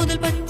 முதல் பஞ்ச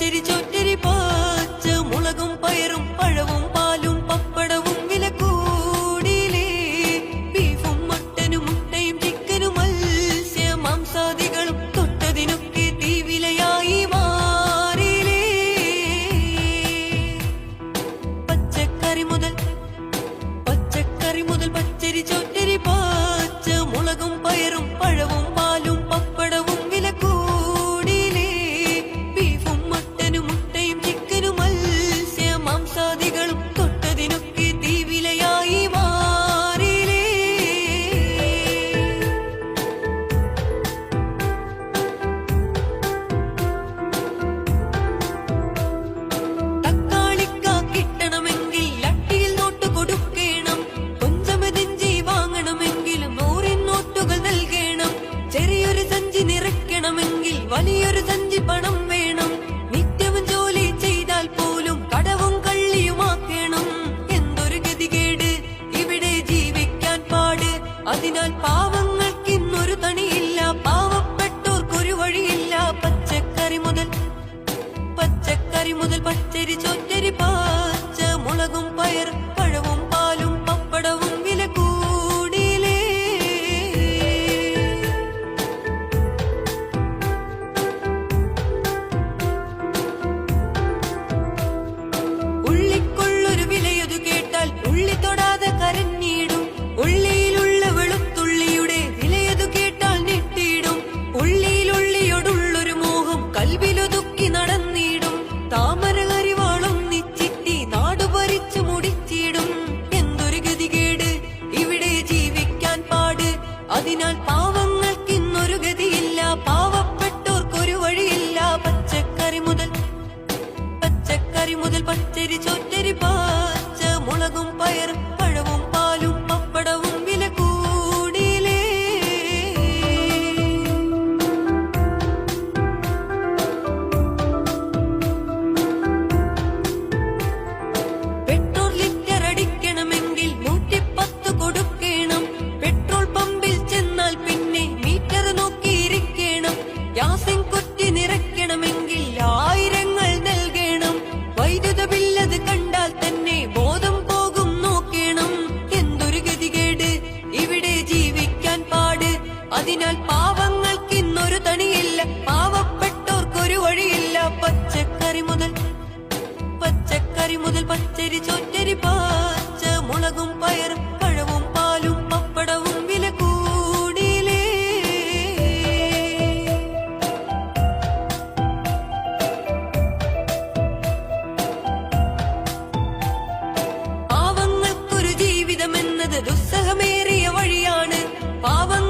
വലിയൊരു തഞ്ചി പണം വേണം. നിത്യവും ജോലി ചെയ്താൽ പോലും കടവും കള്ളിയുമാക്കണം. എന്തൊരു ഗതികേട്? ഇവിടെ ജീവിക്കാൻ പാട്. അതിനാൽ പാവങ്ങൾക്ക് ഇന്നൊരു തണിയില്ല. പാവപ്പെട്ടോർക്കൊരു വഴിയില്ല. പച്ചക്കറി മുതൽ പച്ചക്കറി മുതൽ പച്ചരി ചൊറ്റരി പാച്ച മുളകും പയർ നിറയ്ക്കണമെങ്കിൽ ആയിരങ്ങൾ നൽകണം. വൈദ്യുത ബില്ലത് കണ്ടാൽ തന്നെ ബോധം പോകും നോക്കണം. എന്തൊരു ഗതികേട്? ഇവിടെ ജീവിക്കാൻ പാട്. അതിനാൽ പാവങ്ങൾക്ക് ഇന്നൊരു തണിയില്ല പാവപ്പെട്ടോർക്കൊരു വഴിയില്ല. പച്ചക്കറി മുതൽ പച്ചക്കറി മുതൽ പച്ചരി ചോറ്റരി പാച്ച മുളകും പയറും ജീവിതമെന്നത് ദുസ്സഹമേറിയ വഴിയാണ്. പാവങ്ങൾ